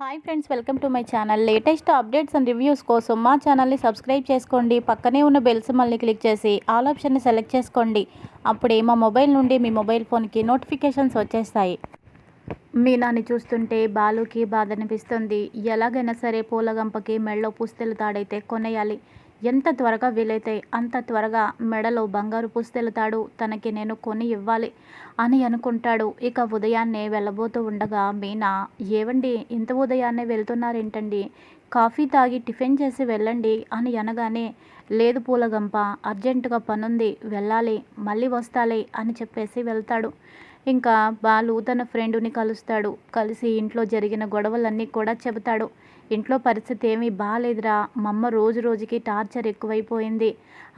Hi friends welcome to my channel. Latest updates and reviews కోసం మా ఛానల్ని subscribe చేసుకోండి. పక్కనే ఉన్న బెల్స్ మళ్ళీ క్లిక్ చేసి ఆల్ ఆప్షన్ని సెలెక్ట్ చేసుకోండి. అప్పుడే మా మొబైల్ నుండి మీ మొబైల్ ఫోన్కి నోటిఫికేషన్స్ వచ్చేస్తాయి. మీనాని చూస్తుంటే బాలుకి బాధ అనిపిస్తుంది. ఎలాగైనా సరే పూలగంపకి మెళ్ళో పుస్తెలు తాడైతే కొనేయాలి. ఎంత త్వరగా వీలైతే అంత త్వరగా మెడలో బంగారు పూస్తెలుతాడు తనకి నేను కొని ఇవ్వాలి అని అనుకుంటాడు. ఇక ఉదయాన్నే వెళ్ళబోతూ ఉండగా మీనా ఏవండి ఇంత ఉదయాన్నే వెళ్తున్నారేంటండి? కాఫీ తాగి టిఫిన్ చేసి వెళ్ళండి అని అనగానే లేదు పూలగంప అర్జెంటుగా పనుంది వెళ్ళాలి మళ్ళీ వస్తాలే అని చెప్పేసి వెళ్తాడు. ఇంకా బాలు తన ఫ్రెండుని కలుస్తాడు. కలిసి ఇంట్లో జరిగిన గొడవలన్నీ కూడా చెబుతాడు. ఇంట్లో పరిస్థితి ఏమీ బాగాలేదురా మమ్మ రోజు రోజుకి టార్చర్ ఎక్కువైపోయింది.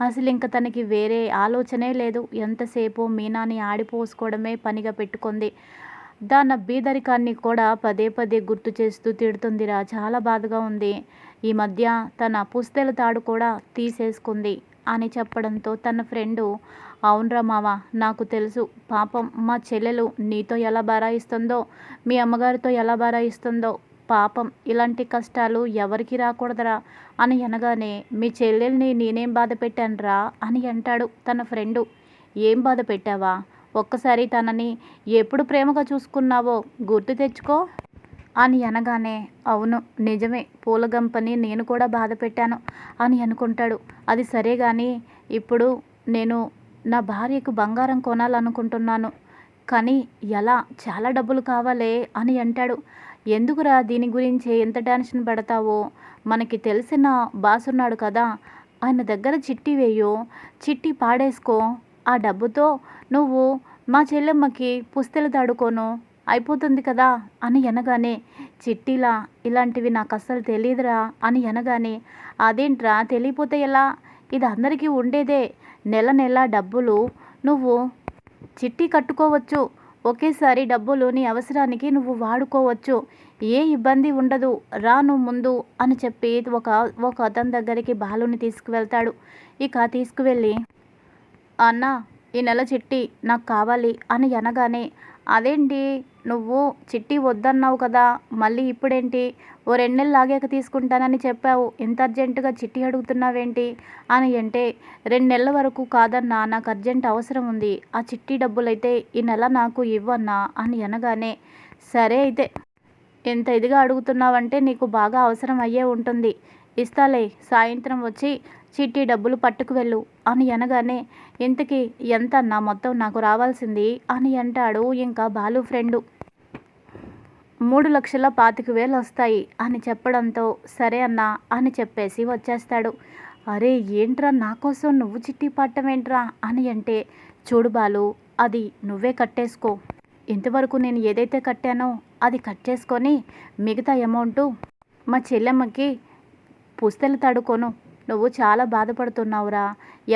అసలు ఇంక తనకి వేరే ఆలోచనే లేదు. ఎంతసేపు మీనాని ఆడిపోసుకోవడమే పనిగా పెట్టుకుంది. దాని బీదరికాన్ని కూడా పదే పదే గుర్తు చేస్తూ తిడుతుందిరా. చాలా బాధగా ఉంది. ఈ మధ్య తన పుస్తెల తాడు కూడా తీసేసుకుంది అని చెప్పడంతో తన ఫ్రెండు అవునరా మావ నాకు తెలుసు. పాపం మా చెల్లెలు నీతో ఎలా బారాయిస్తుందో మీ అమ్మగారితో ఎలా బారాయిస్తుందో. పాపం ఇలాంటి కష్టాలు ఎవరికి రాకూడదురా. అని అనగానే మీ చెల్లెల్ని నేనేం బాధ పెట్టానురా అని అంటాడు తన ఫ్రెండు. ఏం బాధ పెట్టావా? ఒక్కసారి తనని ఎప్పుడు ప్రేమగా చూసుకున్నావో గుర్తు తెచ్చుకో. అని అనగానే అవును నిజమే. పూలగంపని నేను కూడా బాధ పెట్టాను అని అనుకుంటాడు. అది సరే కానీ ఇప్పుడు నేను నా భార్యకు బంగారం కొనాలనుకుంటున్నాను. కానీ ఎలా? చాలా డబ్బులు కావాలే అని అంటాడు. ఎందుకురా దీని గురించి ఎంత టెన్షన్ పడతావో? మనకి తెలిసిన బాసున్నాడు కదా. ఆయన దగ్గర చిట్టి వేయు. చిట్టి పాడేసుకో. ఆ డబ్బుతో నువ్వు మా చెల్లెమ్మకి పుస్తెలు తాడుకోను అయిపోతుంది కదా అని అనగానే చిట్టిలా ఇలాంటివి నాకు అస్సలు తెలియదురా అని అనగానే అదేంట్రా తెలియపోతే ఎలా? ఇది అందరికీ ఉండేదే. నెల నెల డబ్బులు నువ్వు చిట్టి కట్టుకోవచ్చు. ఒకేసారి డబ్బులు నీ అవసరానికి నువ్వు వాడుకోవచ్చు. ఏ ఇబ్బంది ఉండదు. రాను ముందు అని చెప్పి ఒక ఒక అతని దగ్గరికి బాలుని తీసుకువెళ్తాడు. ఇక తీసుకువెళ్ళి అన్న ఈ నెల చిట్టి నాకు కావాలి అని అనగానే అదేంటి? నువ్వు చిట్టి వద్దన్నావు కదా మళ్ళీ ఇప్పుడేంటి? ఓ రెండు నెలలు ఆగాక తీసుకుంటానని చెప్పావు. ఇంత అర్జెంటుగా చిట్టి అడుగుతున్నావేంటి? అని అంటే రెండు నెలల వరకు కాదన్నా నాకు అర్జెంట్ అవసరం ఉంది. ఆ చిట్టి డబ్బులైతే ఈ నెల నాకు ఇవ్వన్నా అని అనగానే సరే అయితే ఎంత ఇదిగా అడుగుతున్నావంటే నీకు బాగా అవసరం అయ్యే ఉంటుంది. ఇస్తాలే సాయంత్రం వచ్చి చిట్టి డబ్బులు పట్టుకు వెళ్ళు. అని అనగానే ఇంతకీ ఎంత నా మొత్తం నాకు రావాల్సింది? అని అంటాడు ఇంకా బాలు ఫ్రెండు. మూడు లక్షల పాతిక వేలు వస్తాయి అని చెప్పడంతో సరే అన్నా అని చెప్పేసి వచ్చేస్తాడు. అరే ఏంట్రా నా కోసం నువ్వు చిట్టి పట్టమేంట్రా అని అంటే చూడు బాలు అది నువ్వే కట్టేసుకో. ఇంతవరకు నేను ఏదైతే కట్టానో అది కట్ చేసుకొని మిగతా అమౌంట్ మా చెల్లెమ్మకి పుస్తలు తడుకోను. నువ్వు చాలా బాధపడుతున్నావురా.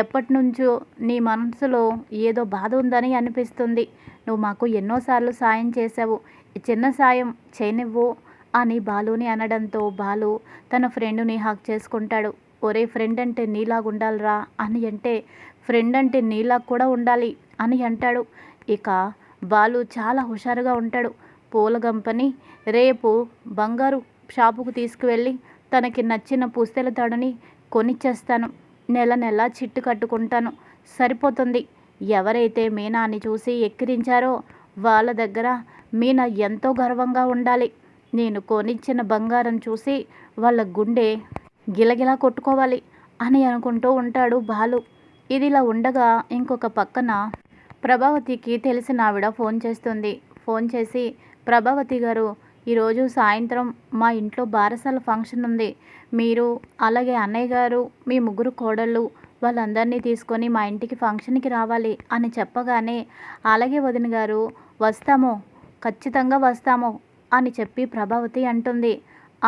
ఎప్పటి నుంచో నీ మనసులో ఏదో బాధ ఉందని అనిపిస్తుంది. నువ్వు మాకు ఎన్నోసార్లు సాయం చేసావు చిన్న సాయం చేయనివ్వు అని బాలుని అనడంతో బాలు తన ఫ్రెండ్ని హాక్ చేసుకుంటాడు. ఒరే ఫ్రెండ్ అంటే నీలాగా ఉండాలిరా అని అంటే ఫ్రెండ్ అంటే నీలాగా కూడా ఉండాలి అని అంటాడు. ఇక బాలు చాలా హుషారుగా ఉంటాడు. పూల గంపని రేపు బంగారు షాపుకు తీసుకువెళ్ళి తనకి నచ్చిన పుస్తెల తాడుని కొనిచ్చేస్తాను. నెల నెల చిట్టు కట్టుకుంటాను. సరిపోతుంది. ఎవరైతే మీనాని చూసి ఎక్కిరించారో వాళ్ళ దగ్గర మీనా ఎంతో గర్వంగా ఉండాలి. నేను కొనిచ్చిన బంగారం చూసి వాళ్ళ గుండె గిలగిలా కొట్టుకోవాలి అని అనుకుంటూ ఉంటాడు బాలు. ఇదిలా ఉండగా ఇంకొక పక్కన ప్రభావతికి తెలిసిన ఆవిడ ఫోన్ చేస్తుంది. ఫోన్ చేసి ప్రభావతి గారు ఈరోజు సాయంత్రం మా ఇంట్లో బారసాల ఫంక్షన్ ఉంది. మీరు అలాగే అన్నయ్య గారు మీ ముగ్గురు కోడళ్ళు వాళ్ళందరినీ తీసుకొని మా ఇంటికి ఫంక్షన్కి రావాలి అని చెప్పగానే అలాగే వదిన గారు వస్తాము ఖచ్చితంగా వస్తాము అని చెప్పి ప్రభావతి అంటుంది.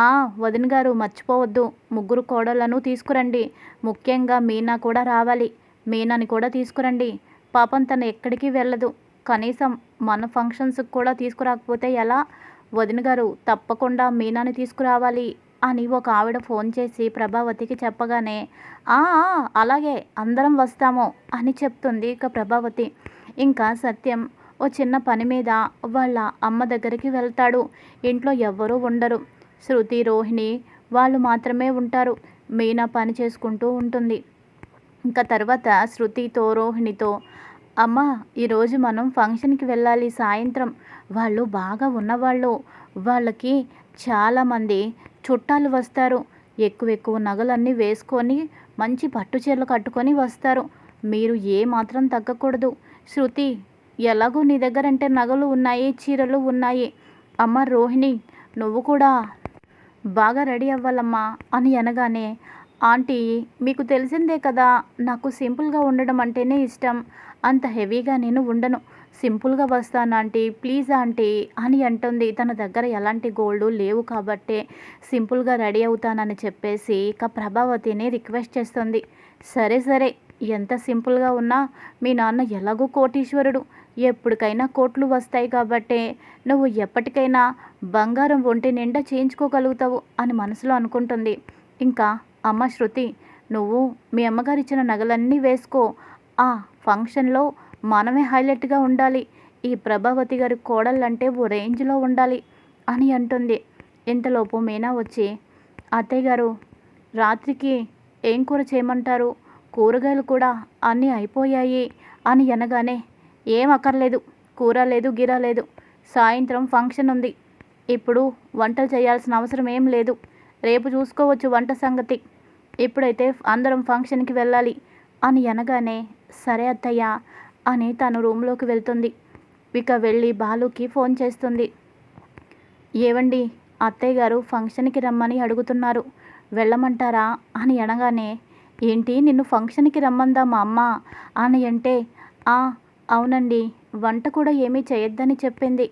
ఆ వదిన గారు మర్చిపోవద్దు ముగ్గురు కోడళ్ళను తీసుకురండి. ముఖ్యంగా మీనా కూడా రావాలి. మీనాని కూడా తీసుకురండి. పాపం తను ఎక్కడికి వెళ్ళదు. కనీసం మన ఫంక్షన్స్కి కూడా తీసుకురాకపోతే ఎలా? వదిన గారు తప్పకుండా మీనాని తీసుకురావాలి అని ఒక ఆవిడ ఫోన్ చేసి ప్రభావతికి చెప్పగానే "ఆ, అలాగే అందరం వస్తాము అని చెప్తుంది ఇక ప్రభావతి. ఇంకా సత్యం ఓ చిన్న పని మీద వాళ్ళ అమ్మ దగ్గరికి వెళ్తాడు. ఇంట్లో ఎవ్వరూ ఉండరు. శృతి రోహిణి వాళ్ళు మాత్రమే ఉంటారు. మీనా పని చేసుకుంటూ ఉంటుంది. ఇంకా తర్వాత శృతితో రోహిణితో అమ్మ ఈరోజు మనం ఫంక్షన్కి వెళ్ళాలి సాయంత్రం. వాళ్ళు బాగా ఉన్నవాళ్ళు. వాళ్ళకి చాలామంది చుట్టాలు వస్తారు. ఎక్కువ ఎక్కువ నగలన్నీ వేసుకొని మంచి పట్టు చీరలు కట్టుకొని వస్తారు. మీరు ఏ మాత్రం తగ్గకూడదు. శృతి ఎలాగో నీ దగ్గర అంటే నగలు ఉన్నాయి చీరలు ఉన్నాయి. అమ్మ రోహిణి నువ్వు కూడా బాగా రెడీ అవ్వాలమ్మా అని అనగానే ఆంటీ మీకు తెలిసిందే కదా నాకు సింపుల్గా ఉండడం అంటేనే ఇష్టం. అంత హెవీగా నేను ఉండను. సింపుల్గా వస్తాను ఆంటీ ప్లీజ్ ఆంటీ అని అంటుంది. తన దగ్గర ఎలాంటి గోల్డ్ లేవు కాబట్టే సింపుల్గా రెడీ అవుతానని చెప్పేసి ఇక ప్రభావతిని రిక్వెస్ట్ చేస్తుంది. సరే సరే ఎంత సింపుల్గా ఉన్నా మీ నాన్న ఎలాగో కోటీశ్వరుడు. ఎప్పటికైనా కోట్లు వస్తాయి కాబట్టే నువ్వు ఎప్పటికైనా బంగారం ఒంటి నిండా చేయించుకోగలుగుతావు అని మనసులో అనుకుంటుంది. ఇంకా అమ్మ శృతి నువ్వు మీ అమ్మగారు ఇచ్చిన నగలన్నీ వేసుకో. ఆ ఫంక్షన్లో మనమే హైలైట్గా ఉండాలి. ఈ ప్రభావతి గారి కోడళ్ళంటే ఓ రేంజ్లో ఉండాలి అని అంటుంది. ఇంతలోపు మీనా వచ్చి అత్తయ్య గారు రాత్రికి ఏం కూర చేయమంటారు? కూరగాయలు కూడా అన్నీ అయిపోయాయి అని అనగానే ఏం అక్కర్లేదు. కూర లేదు గిర లేదు. సాయంత్రం ఫంక్షన్ ఉంది. ఇప్పుడు వంటలు చేయాల్సిన అవసరం ఏం లేదు. రేపు చూసుకోవచ్చు వంట సంగతి. ఇప్పుడైతే అందరం ఫంక్షన్కి వెళ్ళాలి అని అనగానే సరే అత్తయ్య అని తను రూమ్లోకి వెళ్తుంది. ఇక వెళ్ళి బాలుకి ఫోన్ చేస్తుంది. ఏవండి అత్తయ్య గారు ఫంక్షన్కి రమ్మని అడుగుతున్నారు. వెళ్ళమంటారా? అని అనగానే ఏంటి నిన్ను ఫంక్షన్కి రమ్మందా మా అమ్మ? అని అంటే ఆ అవునండి వంట కూడా ఏమీ చేయొద్దని చెప్పింది.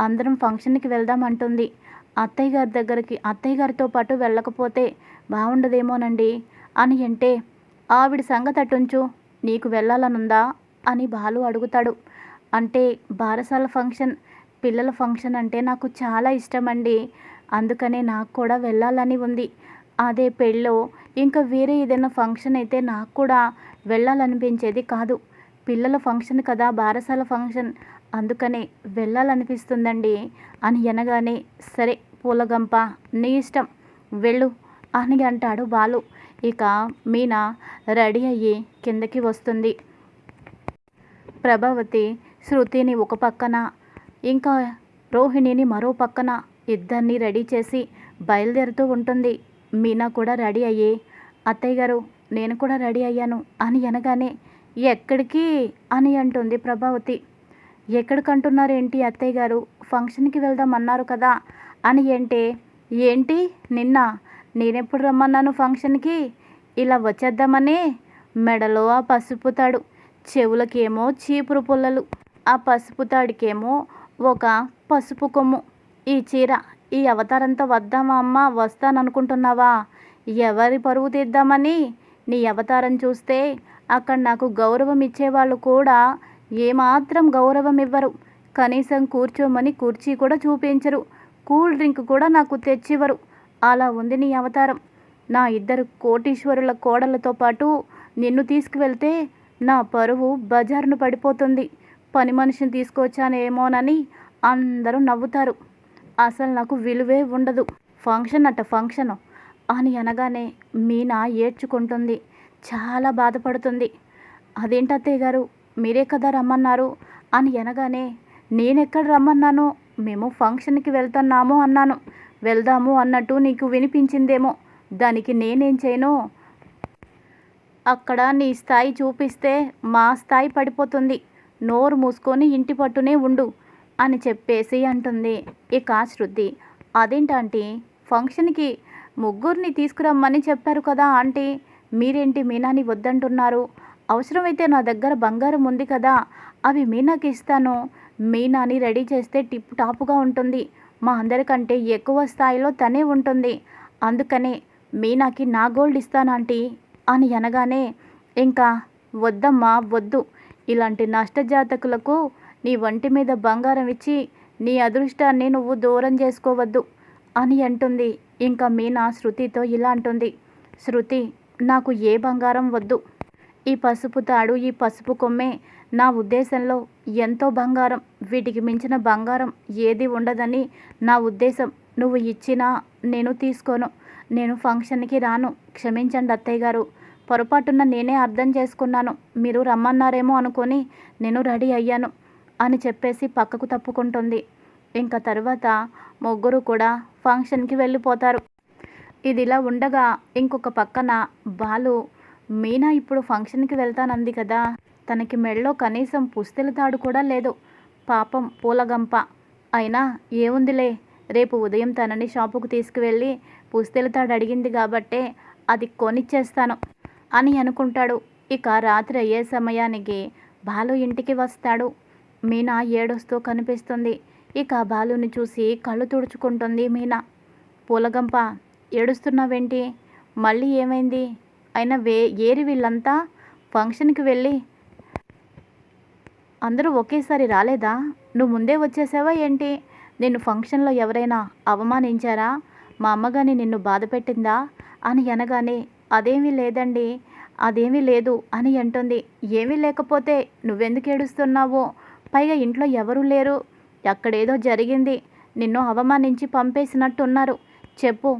అందరం ఫంక్షన్కి వెళ్దాం అంటుంది. అత్తయ్య గారి దగ్గరికి అత్తయ్య గారితో పాటు వెళ్ళకపోతే బాగుండదేమోనండి అని అంటే ఆవిడ సంగతి అటుంచు నీకు వెళ్ళాలనుందా? అని బాలు అడుగుతాడు. అంటే బారసాల ఫంక్షన్ పిల్లల ఫంక్షన్ అంటే నాకు చాలా ఇష్టమండి. అందుకనే నాకు కూడా వెళ్ళాలని ఉంది. అదే పెళ్ళో ఇంకా వేరే ఏదైనా ఫంక్షన్ అయితే నాకు కూడా వెళ్ళాలనిపించేది కాదు. పిల్లల ఫంక్షన్ కదా బారసాల ఫంక్షన్. అందుకనే వెళ్ళాలనిపిస్తుందండి అని అనగానే సరే పూలగంప నీ ఇష్టం వెళ్ళు అని అంటాడు బాలు. ఇక మీనా రెడీ అయ్యి కిందకి వస్తుంది. ప్రభావతి శృతిని ఒక పక్కన ఇంకా రోహిణిని మరో పక్కన ఇద్దరిని రెడీ చేసి బయలుదేరుతూ ఉంటుంది. మీనా కూడా రెడీ అయ్యి అత్తయ్య గారు నేను కూడా రెడీ అయ్యాను అని అనగానే ఎక్కడికి? అని అంటుంది ప్రభావతి. ఎక్కడికంటున్నారేంటి అత్తయ్య గారు? ఫంక్షన్కి వెళ్దామన్నారు కదా అని ఏంటి ఏంటి? నిన్న నేనెప్పుడు రమ్మన్నాను ఫంక్షన్కి? ఇలా వచ్చేద్దామని మెడలో ఆ పసుపుతాడు చెవులకేమో చీపురు పుల్లలు ఆ పసుపు తాడికేమో ఒక పసుపు కొమ్ము. ఈ చీర ఈ అవతారంతో వద్దామా అమ్మ? వస్తాననుకుంటున్నావా? ఎవరి పరువు తీద్దామని? నీ అవతారం చూస్తే అక్కడ నాకు గౌరవం ఇచ్చేవాళ్ళు కూడా ఏమాత్రం గౌరవం ఇవ్వరు కనీసం కూర్చోమని కుర్చీ కూడా చూపించరు. కూల్ డ్రింక్ కూడా నాకు తెచ్చివ్వరు. అలా ఉంది నీ అవతారం. నా ఇద్దరు కోటీశ్వరుల కోడలతో పాటు నిన్ను తీసుకువెళ్తే నా పరువు బజార్ను పడిపోతుంది. పని మనిషిని తీసుకొచ్చానేమోనని అందరూ నవ్వుతారు. అసలు నాకు విలువే ఉండదు. ఫంక్షన్ అట్ట ఫంక్షన్. అని అనగానే మీనా ఏడ్చుకుంటుంది. చాలా బాధపడుతుంది. అదేంటత్తయ్య గారు? మీరే కదా రమ్మన్నారు? అని అనగానే నేనెక్కడ రమ్మన్నాను? మేము ఫంక్షన్కి వెళ్తున్నాము అన్నాను. వెళ్దాము అన్నట్టు నీకు వినిపించిందేమో. దానికి నేనేం చేయను? అక్కడ నీ స్థాయి చూపిస్తే మా స్థాయి పడిపోతుంది. నోరు మూసుకొని ఇంటి పట్టునే ఉండు అని చెప్పేసి అంటుంది. ఇక శృతి అదేంటంటీ? ఫంక్షన్కి ముగ్గురిని తీసుకురమ్మని చెప్పారు కదా ఆంటీ. మీరేంటి మీనాని వద్దంటున్నారు? అవసరమైతే నా దగ్గర బంగారం ఉంది కదా అవి మీనాకి ఇస్తాను. మీనాని రెడీ చేస్తే టిప్ టాప్గా ఉంటుంది. మా అందరికంటే ఎక్కువ స్థాయిలో తనే ఉంటుంది. అందుకనే మీనాకి నా గోల్డ్ ఇస్తానంటీ అని అనగానే ఇంకా వద్దమ్మా వద్దు. ఇలాంటి నష్టజాతకులకు నీ వంటి మీద బంగారం ఇచ్చి నీ అదృష్టాన్ని నువ్వు దూరం చేసుకోవద్దు అని అంటుంది. ఇంకా మీనా శృతితో ఇలా అంటుంది. శృతి నాకు ఏ బంగారం వద్దు. ఈ పసుపు తాడు ఈ పసుపు కొమ్మే నా ఉద్దేశంలో ఎంతో బంగారం. వీటికి మించిన బంగారం ఏది ఉండదని నా ఉద్దేశం. నువ్వు ఇచ్చినా నేను తీసుకోను. నేను ఫంక్షన్కి రాను. క్షమించండి అత్తయ్య గారు. పొరపాటున నేనే అర్థం చేసుకున్నాను. మీరు రమ్మన్నారేమో అనుకొని నేను రెడీ అయ్యాను అని చెప్పేసి పక్కకు తప్పుకుంటుంది. ఇంకా తర్వాత ముగ్గురు కూడా ఫంక్షన్కి వెళ్ళిపోతారు. ఇదిలా ఉండగా ఇంకొక పక్కన బాలు మీనా ఇప్పుడు ఫంక్షన్కి వెళ్తానంది కదా. తనకి మెడలో కనీసం పుస్తెల తాడు కూడా లేదు. పాపం పూలగంప. అయినా ఏముందిలే. రేపు ఉదయం తనని షాపుకు తీసుకువెళ్ళి పుస్తెలతాడు అడిగింది కాబట్టే అది కొనిచ్చేస్తాను అని అనుకుంటాడు. ఇక రాత్రి అయ్యే సమయానికి బాలు ఇంటికి వస్తాడు. మీనా ఏడుస్తూ కనిపిస్తుంది. ఇక బాలుని చూసి కళ్ళు తుడుచుకుంటుంది మీనా. పూలగంప ఏడుస్తున్నావేంటి? మళ్ళీ ఏమైంది? అయినా వే ఏరి వీళ్ళంతా? ఫంక్షన్కి వెళ్ళి? అందరూ ఒకేసారి రాలేదా? నువ్వు ముందే వచ్చేసావా ఏంటి? నిన్ను ఫంక్షన్లో ఎవరైనా అవమానించారా? మా అమ్మగాని నిన్ను బాధ పెట్టిందా? అని అనగానే అదేమీ లేదండి అదేమీ లేదు అని అంటుంది. ఏమీ లేకపోతే నువ్వెందుకు ఏడుస్తున్నావో? పైగా ఇంట్లో ఎవరూ లేరు. అక్కడేదో జరిగింది. నిన్ను అవమానించి పంపేసినట్టున్నారు. చెప్పు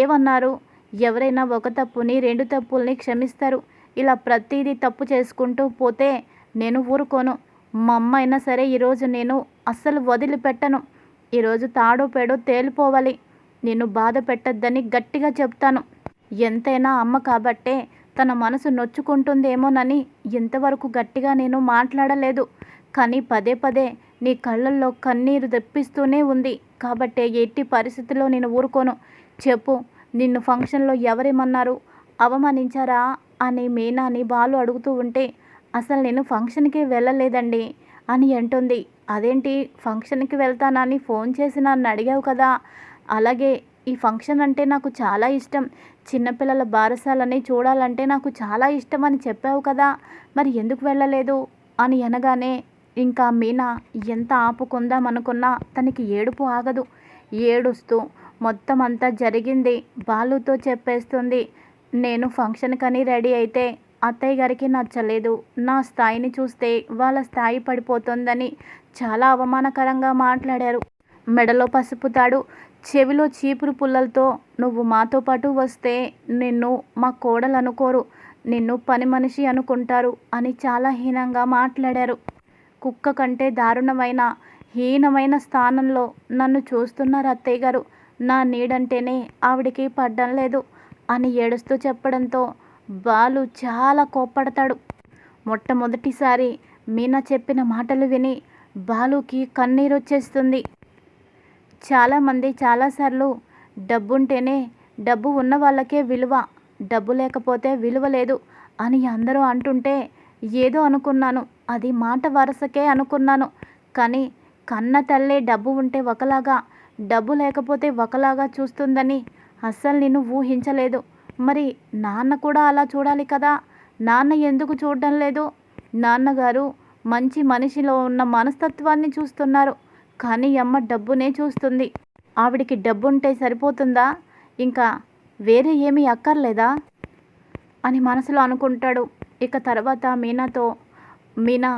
ఏమన్నారు? ఎవరైనా ఒక తప్పుని రెండు తప్పుల్ని క్షమిస్తారు. ఇలా ప్రతిదీ తప్పు చేసుకుంటూ పోతే నేను ఊరుకోను. మా అమ్మ అయినా సరే ఈరోజు నేను అస్సలు వదిలిపెట్టను. ఈరోజు తాడో పేడో తేలిపోవాలి. నిన్ను బాధ పెట్టద్దని గట్టిగా చెప్తాను. ఎంతైనా అమ్మ కాబట్టే తన మనసు నొచ్చుకుంటుందేమోనని ఇంతవరకు గట్టిగా నేను మాట్లాడలేదు. కానీ పదే పదే నీ కళ్ళల్లో కన్నీరు తెప్పిస్తూనే ఉంది. కాబట్టే ఎట్టి పరిస్థితిలో నేను ఊరుకోను. చెప్పు నిన్ను ఫంక్షన్లో ఎవరేమన్నారు? అవమానించారా? అని మీనాని బాలు అడుగుతూ ఉంటే అసలు నేను ఫంక్షన్కి వెళ్ళలేదండి అని అంటుంది. అదేంటి ఫంక్షన్కి వెళ్తానని ఫోన్ చేసి నన్ను అడిగావు కదా? అలాగే ఈ ఫంక్షన్ అంటే నాకు చాలా ఇష్టం. చిన్నపిల్లల బారసాలని చూడాలంటే నాకు చాలా ఇష్టం అని చెప్పావు కదా. మరి ఎందుకు వెళ్ళలేదు? అని అనగానే ఇంకా మీనా ఎంత ఆపుకుందాం అనుకున్నా తనకి ఏడుపు ఆగదు. ఏడుస్తూ మొత్తం అంతా జరిగింది. బాలుతో చెప్పేస్తుంది నేను ఫంక్షన్కని రెడీ అయితే అత్తయ్య గారికి నచ్చలేదు. నా స్థాయిని చూస్తే వాళ్ళ స్థాయి పడిపోతుందని చాలా అవమానకరంగా మాట్లాడారు. మెడలో పసుపు తాడు చెవిలో చీపురు పుల్లలతో నువ్వు మాతో పాటు వస్తే నిన్ను మా కోడలు అనుకోరు నిన్ను పని మనిషి అనుకుంటారు అని చాలా హీనంగా మాట్లాడారు. కుక్క కంటే దారుణమైన హీనమైన స్థానంలో నన్ను చూస్తున్నారు అత్తయ్య గారు. నా నీడంటేనే ఆవిడికి పడ్డం లేదు అని ఏడుస్తూ చెప్పడంతో బాలు చాలా కోప్పడతాడు. మొట్టమొదటిసారి మీనా చెప్పిన మాటలు విని బాలుకి కన్నీరు వచ్చేస్తుంది చాలామంది చాలాసార్లు డబ్బుంటేనే డబ్బు ఉన్న వాళ్ళకే విలువ డబ్బు లేకపోతే విలువ లేదు అని అందరూ అంటుంటే ఏదో అనుకున్నాను అది మాట వరసకే అనుకున్నాను. కానీ కన్న తల్లే డబ్బు ఉంటే ఒకలాగా డబ్బు లేకపోతే ఒకలాగా చూస్తుందని అస్సలు నేను ఊహించలేదు. మరి నాన్న కూడా అలా చూడాలి కదా? నాన్న ఎందుకు చూడడం లేదు? నాన్నగారు మంచి మనిషిలో ఉన్న మనస్తత్వాన్ని చూస్తున్నారు. కానీ అమ్మ డబ్బునే చూస్తుంది. ఆవిడికి డబ్బు ఉంటే సరిపోతుందా? ఇంకా వేరే ఏమీ అక్కర్లేదా? అని మనసులో అనుకుంటాడు. ఇక తర్వాత మీనాతో మీనా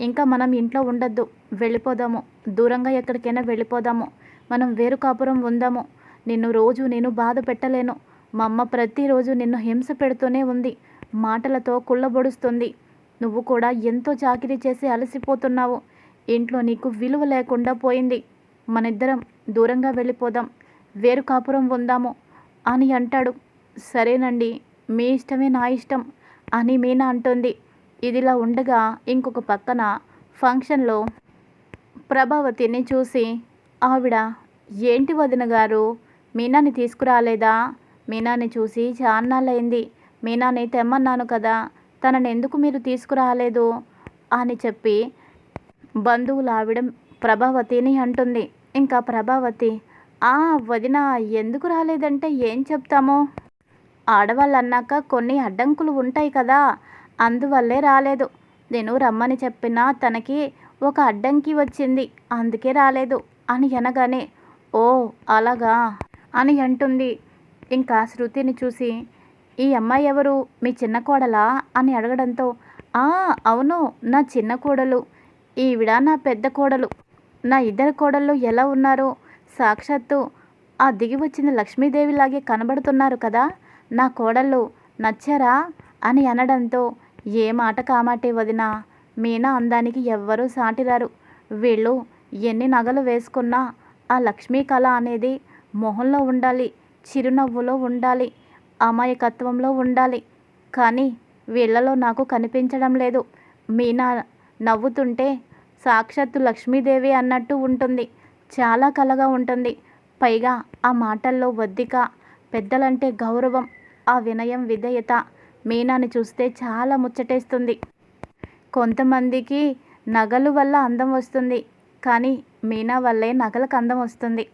ఇంకా మనం ఇంట్లో ఉండొద్దు. వెళ్ళిపోదాము. దూరంగా ఎక్కడికైనా వెళ్ళిపోదాము. మనం వేరు కాపురం ఉందాము. నిన్ను రోజు నేను బాధ పెట్టలేను. మా అమ్మ ప్రతిరోజు నిన్ను హింస పెడుతూనే ఉంది. మాటలతో కుళ్ళబొడుస్తుంది. నువ్వు కూడా ఎంతో చాకిరీ చేసి అలసిపోతున్నావు. ఇంట్లో నీకు విలువ లేకుండా పోయింది. మనిద్దరం దూరంగా వెళ్ళిపోదాం. వేరు కాపురం ఉందాము అని అంటాడు. సరేనండి మీ ఇష్టమే నా ఇష్టం అని మీనా అంటుంది. ఇదిలా ఉండగా ఇంకొక పక్కన ఫంక్షన్లో ప్రభావతిని చూసి ఆవిడ ఏంటి వదిన గారు? మీనాని తీసుకురాలేదా? మీనాని చూసి చాన్నాళ్ళయింది. మీనాని తెమ్మన్నాను కదా తనని ఎందుకు మీరు తీసుకురాలేదు? అని చెప్పి బంధువులు ఆవిడ ప్రభావతిని అంటుంది. ఇంకా ప్రభావతి ఆ వదిన ఎందుకు రాలేదంటే ఏం చెప్తామో? ఆడవాళ్ళు అన్నాక కొన్ని అడ్డంకులు ఉంటాయి కదా అందువల్లే రాలేదు. నేను రమ్మని చెప్పినా తనకి ఒక అడ్డంకి వచ్చింది అందుకే రాలేదు అని అనగానే ఓ అలాగా అని అంటుంది. ఇంకా శృతిని చూసి ఈ అమ్మాయి ఎవరు? మీ చిన్న కోడలా? అని అడగడంతో ఆ అవును నా చిన్న కోడలు. ఈవిడ నా పెద్ద కోడలు. నా ఇద్దరు కోడళ్ళు ఎలా ఉన్నారో సాక్షాత్తు ఆ దిగి వచ్చిన లక్ష్మీదేవిలాగే కనబడుతున్నారు కదా. నా కోడళ్ళు నచ్చారా? అని అనడంతో ఏ మాట కామాటే వదినా మీనా అందానికి ఎవ్వరూ సాటిరారు. వీళ్ళు ఎన్ని నగలు వేసుకున్నా ఆ లక్ష్మీ కళ అనేది మొహంలో ఉండాలి చిరునవ్వులో ఉండాలి అమాయకత్వంలో ఉండాలి. కానీ వీళ్ళలో నాకు కనిపించడం లేదు. మీనా నవ్వుతుంటే సాక్షాత్తు లక్ష్మీదేవి అన్నట్టు ఉంటుంది. చాలా కలగా ఉంటుంది. పైగా ఆ మాటల్లో వద్దిక పెద్దలంటే గౌరవం ఆ వినయం విధేయత మీనాని చూస్తే చాలా ముచ్చటేస్తుంది. కొంతమందికి నగలు వల్ల అందం వస్తుంది కానీ మీనా వల్లే నగలకు అందం వస్తుంది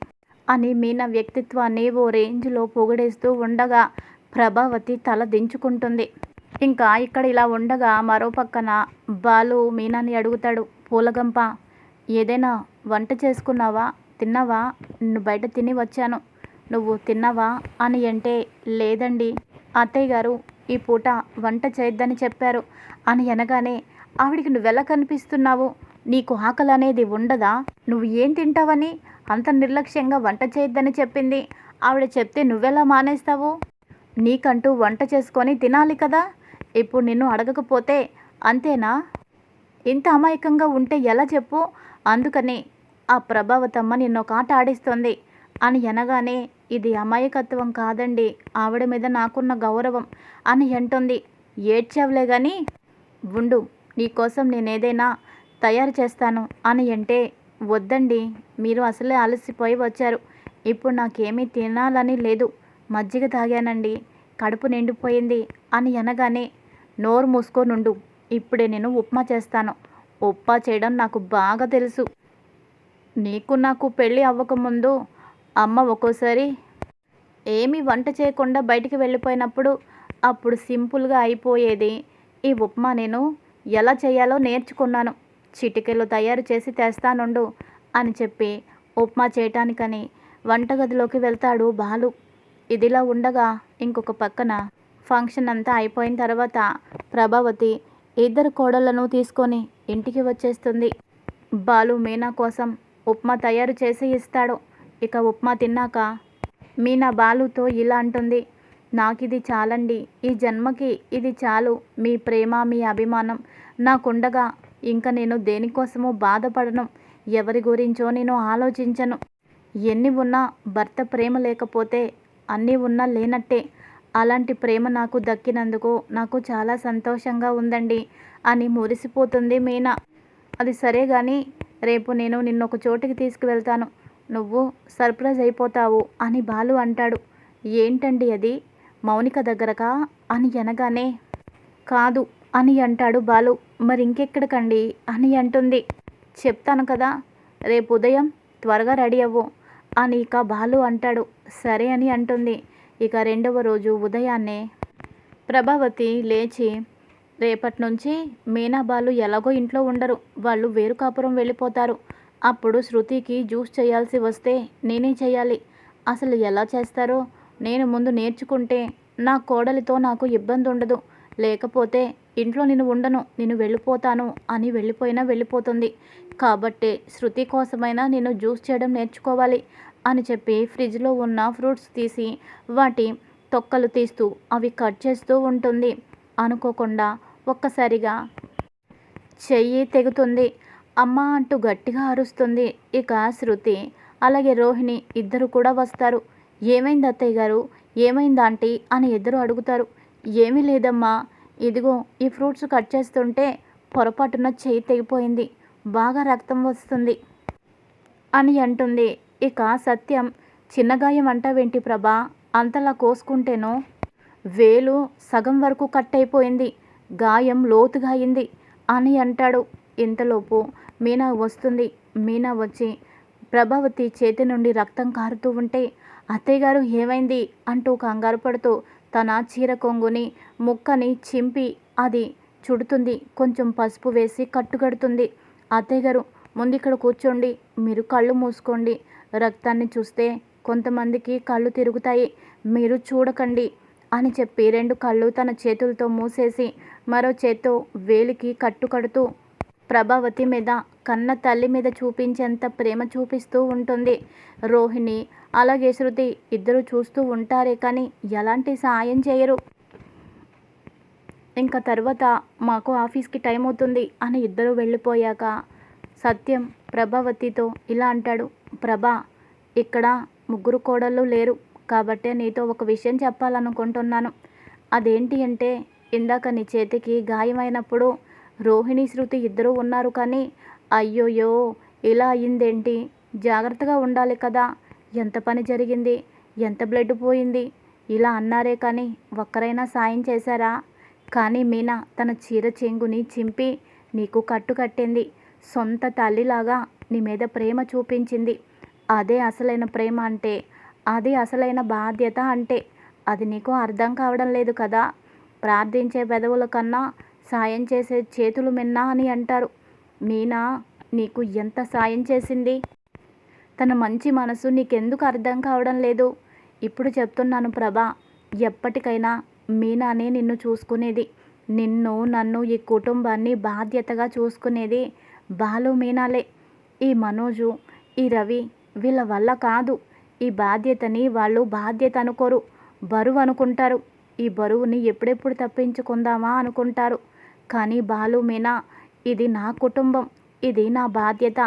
అని మీనా వ్యక్తిత్వాన్ని ఓ రేంజ్లో పొగిడేస్తూ ఉండగా ప్రభావతి తల దించుకుంటుంది. ఇంకా ఇక్కడ ఇలా ఉండగా మరో పక్కన బాలు మీనాని అడుగుతాడు. పూలగంప. ఏదైనా వంట చేసుకున్నావా? తిన్నావా? నిన్ను బయట తిని వచ్చాను. నువ్వు తిన్నావా? అని అంటే లేదండి. అత్తయ్య గారు ఈ పూట వంట చేయొద్దని చెప్పారు. అని అనగానే ఆవిడికి నువ్వెలా కనిపిస్తున్నావు? నీకు ఆకలి అనేది ఉండదా? నువ్వు ఏం తింటావని? అంత నిర్లక్ష్యంగా వంట చేయొద్దని చెప్పింది. ఆవిడ చెప్తే నువ్వెలా మానేస్తావు? నీకంటూ వంట చేసుకొని తినాలి కదా? ఇప్పుడు నిన్ను అడగకపోతే అంతేనా? ఇంత అమాయకంగా ఉంటే ఎలా చెప్పు? అందుకని ఆ ప్రభావతమ్మ నిన్న ఒక ఆట ఆడిస్తుంది. అని అనగానే ఇది అమాయకత్వం కాదండి. ఆవిడ మీద నాకున్న గౌరవం అని అంటుంది. ఏడ్చావులే కానీ ఉండు నీకోసం నేనేదైనా తయారు చేస్తాను అని అంటే వద్దండి. మీరు అసలే అలసిపోయి వచ్చారు. ఇప్పుడు నాకేమీ తినాలని లేదు. మజ్జిగ తాగానండి. కడుపు నిండిపోయింది అని అనగానే నోరు మూసుకోనుండు ఇప్పుడే నేను ఉప్మా చేస్తాను. ఉప్మా చేయడం నాకు బాగా తెలుసు. నీకు నాకు పెళ్ళి అవ్వకముందు అమ్మ ఒక్కోసారి ఏమీ వంట చేయకుండా బయటికి వెళ్ళిపోయినప్పుడు అప్పుడు సింపుల్గా అయిపోయేది. ఈ ఉప్మా నేను ఎలా చేయాలో నేర్చుకున్నాను. చిటికెలు తయారు చేసి తెస్తానుండు అని చెప్పి ఉప్మా చేయటానికని వంటగదిలోకి వెళ్తాడు బాలు. ఇదిలా ఉండగా ఇంకొక పక్కన ఫంక్షన్ అంతా అయిపోయిన తర్వాత ప్రభావతి ఇద్దరు కోడళ్ళను తీసుకొని ఇంటికి వచ్చేస్తుంది. బాలు మీనా కోసం ఉప్మా తయారు చేసి ఇస్తాడు. ఇక ఉప్మా తిన్నాక మీనా బాలుతో ఇలా అంటుంది నాకిది చాలండి. ఈ జన్మకి ఇది చాలు. మీ ప్రేమ మీ అభిమానం నాకుండగా ఇంకా నేను దేనికోసమో బాధపడను. ఎవరి గురించో నేను ఆలోచించను. ఎన్ని ఉన్నా భర్త ప్రేమ లేకపోతే అన్నీ ఉన్నా లేనట్టే. అలాంటి ప్రేమ నాకు దక్కినందుకు నాకు చాలా సంతోషంగా ఉందండి అని మురిసిపోతుంది మీనా. అది సరే కానీ రేపు నేను నిన్న ఒక చోటికి తీసుకువెళ్తాను. నువ్వు సర్ప్రైజ్ అయిపోతావు అని బాలు అంటాడు. ఏంటండి అది? మౌనిక దగ్గరకా? అని అనగానే కాదు అని అంటాడు బాలు. మరి ఇంకెక్కడికండి అని అంటుంది. చెప్తాను కదా రేపు ఉదయం త్వరగా రెడీ అవ్వు అని ఇక బాలు అంటాడు. సరే అని అంటుంది. ఇక రెండవ రోజు ఉదయాన్నే ప్రభావతి లేచి రేపటి నుంచి మీనాబాలు ఎలాగో ఇంట్లో ఉండరు. వాళ్ళు వేరు కాపురం వెళ్ళిపోతారు. అప్పుడు శృతికి జ్యూస్ చేయాల్సి వస్తే నేనే చేయాలి. అసలు ఎలా చేస్తారో? నేను ముందు నేర్చుకుంటే నా కోడలితో నాకు ఇబ్బంది ఉండదు. లేకపోతే ఇంట్లో నేను ఉండను. నేను వెళ్ళిపోతాను అని వెళ్ళిపోయినా వెళ్ళిపోతుంది. కాబట్టి శృతి కోసమైనా నేను జ్యూస్ చేయడం నేర్చుకోవాలి. అని చెప్పి ఫ్రిడ్జ్లో ఉన్న ఫ్రూట్స్ తీసి వాటి తొక్కలు తీస్తూ అవి కట్ చేస్తూ ఉంటుంది. అనుకోకుండా ఒక్కసారిగా చెయ్యి తెగుతుంది. అమ్మ అంటూ గట్టిగా అరుస్తుంది. ఇక శృతి అలాగే రోహిణి ఇద్దరు కూడా వస్తారు. ఏమైంది అత్తయ్య గారు? ఏమైంది ఆంటీ? అని ఇద్దరు అడుగుతారు. ఏమీ లేదమ్మా. ఇదిగో ఈ ఫ్రూట్స్ కట్ చేస్తుంటే పొరపాటున చెయ్యి తెగిపోయింది. బాగా రక్తం వస్తుంది అని అంటుంది. ఇక సత్యం చిన్నగాయం అంటావేంటి ప్రభా? అంతలా కోసుకుంటేనో? వేలు సగం వరకు కట్ అయిపోయింది గాయం లోతుగా అయింది. అని అంటాడు. ఇంతలోపు మీనా వస్తుంది. మీనా వచ్చి ప్రభావతి చేతి నుండి రక్తం కారుతూ ఉంటే అత్తయ్యగారు ఏమైంది? అంటూ కంగారు పడుతూ తన చీర కొంగుని ముక్కని చింపి అది చుడుతుంది. కొంచెం పసుపు వేసి కట్టుకడుతుంది. అత్తయ్యగారు ముందు ఇక్కడ కూర్చోండి. మీరు కళ్ళు మూసుకోండి. రక్తాన్ని చూస్తే కొంతమందికి కళ్ళు తిరుగుతాయి. మీరు చూడకండి అని చెప్పి రెండు కళ్ళు తన చేతులతో మూసేసి మరో చేత్తో వేలికి కట్టు కడుతూ ప్రభావతి మీద కన్న తల్లి మీద చూపించేంత ప్రేమ చూపిస్తూ ఉంటుంది. రోహిణి అలాగే శృతి ఇద్దరు చూస్తూ ఉంటారే కానీ ఎలాంటి సాయం చేయరు. ఇంకా తర్వాత మాకు ఆఫీస్కి టైం అవుతుంది అని ఇద్దరు వెళ్ళిపోయాక సత్యం ప్రభావతితో ఇలా అంటాడు. ప్రభా ఇక్కడ ముగ్గురు కోడళ్ళు లేరు. కాబట్టే నీతో ఒక విషయం చెప్పాలనుకుంటున్నాను. అదేంటి అంటే ఇందాక నీ చేతికి గాయమైనప్పుడు రోహిణి శృతి ఇద్దరూ ఉన్నారు కానీ అయ్యోయో ఇలా అయిందేంటి? జాగ్రత్తగా ఉండాలి కదా. ఎంత పని జరిగింది? ఎంత బ్లడ్ పోయింది? ఇలా అన్నారే కానీ ఒక్కరైనా సాయం చేశారా? కానీ మీనా తన చీర చెంగుని చింపి నీకు కట్టు కట్టింది. సొంత తల్లిలాగా నీ మీద ప్రేమ చూపించింది. అదే అసలైన ప్రేమ అంటే అది అసలైన బాధ్యత అంటే అది నీకు అర్థం కావడం లేదు కదా. ప్రార్థించే పెదవుల కన్నా సాయం చేసే చేతులు మిన్నా అని అంటారు. మీనా నీకు ఎంత సాయం చేసింది? తన మంచి మనసు నీకెందుకు అర్థం కావడం లేదు? ఇప్పుడు చెప్తున్నాను ప్రభా ఎప్పటికైనా మీనానే నిన్ను చూసుకునేది. నిన్ను నన్ను ఈ కుటుంబాన్ని బాధ్యతగా చూసుకునేది బాలు మీనాలే. ఈ మనోజు ఈ రవి వీళ్ళ వల్ల కాదు. ఈ బాధ్యతని వాళ్ళు బాధ్యత అనుకోరు. బరువు అనుకుంటారు. ఈ బరువుని ఎప్పుడెప్పుడు తప్పించుకుందామా అనుకుంటారు. కానీ బాలు మీనా ఇది నా కుటుంబం ఇది నా బాధ్యత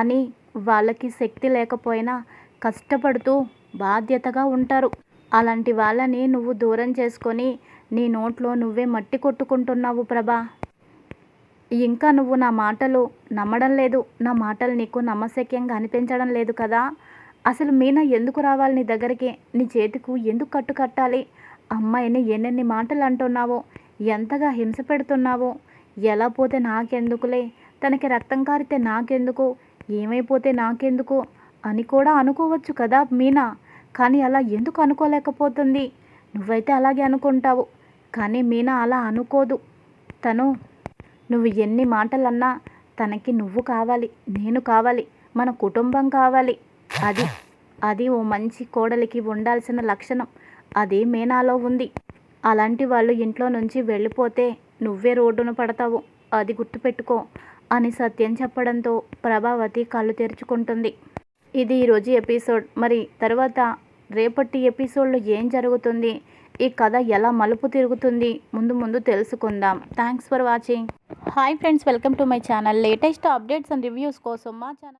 అని వాళ్ళకి శక్తి లేకపోయినా కష్టపడుతూ బాధ్యతగా ఉంటారు. అలాంటి వాళ్ళని నువ్వు దూరం చేసుకొని నీ నోట్లో నువ్వే మట్టి కొట్టుకుంటున్నావు ప్రభా. ఇంకా నువ్వు నా మాటలు నమ్మడం లేదు. నా మాటలు నీకు నమ్మశక్యంగా అనిపించడం లేదు కదా. అసలు మీనా ఎందుకు రావాలి నీ దగ్గరికి? నీ చేతికు ఎందుకు కట్టు కట్టాలి? అమ్మాయిని ఎన్నెన్ని మాటలు అంటున్నావో ఎంతగా హింస పెడుతున్నావో ఎలా పోతే నాకెందుకులే? తనకి రక్తం కారితే నాకెందుకు? ఏమైపోతే నాకెందుకు? అని కూడా అనుకోవచ్చు కదా మీనా. కానీ అలా ఎందుకు అనుకోలేకపోతుంది? నువ్వైతే అలాగే అనుకుంటావు. కానీ మీనా అలా అనుకోదు. తను నువ్వు ఎన్ని మాటలన్నా తనకి నువ్వు కావాలి నేను కావాలి మన కుటుంబం కావాలి. అది అది ఓ మంచి కోడలికి ఉండాల్సిన లక్షణం. అది మేనాలో ఉంది. అలాంటి వాళ్ళు ఇంట్లో నుంచి వెళ్ళిపోతే నువ్వే రోడ్డున పడతావు. అది గుర్తుపెట్టుకో అని సత్యం చెప్పడంతో ప్రభావతి కళ్ళు తెరుచుకుంటుంది. ఇది ఈరోజు ఎపిసోడ్. మరి తర్వాత రేపటి ఎపిసోడ్లో ఏం జరుగుతుంది? ఈ కథ ఎలా మలుపు తిరుగుతుంది? ముందు ముందు తెలుసుకుందాం. Thanks for watching hi friends welcome to my channel latest updates and reviews కోసం మా ఛానల్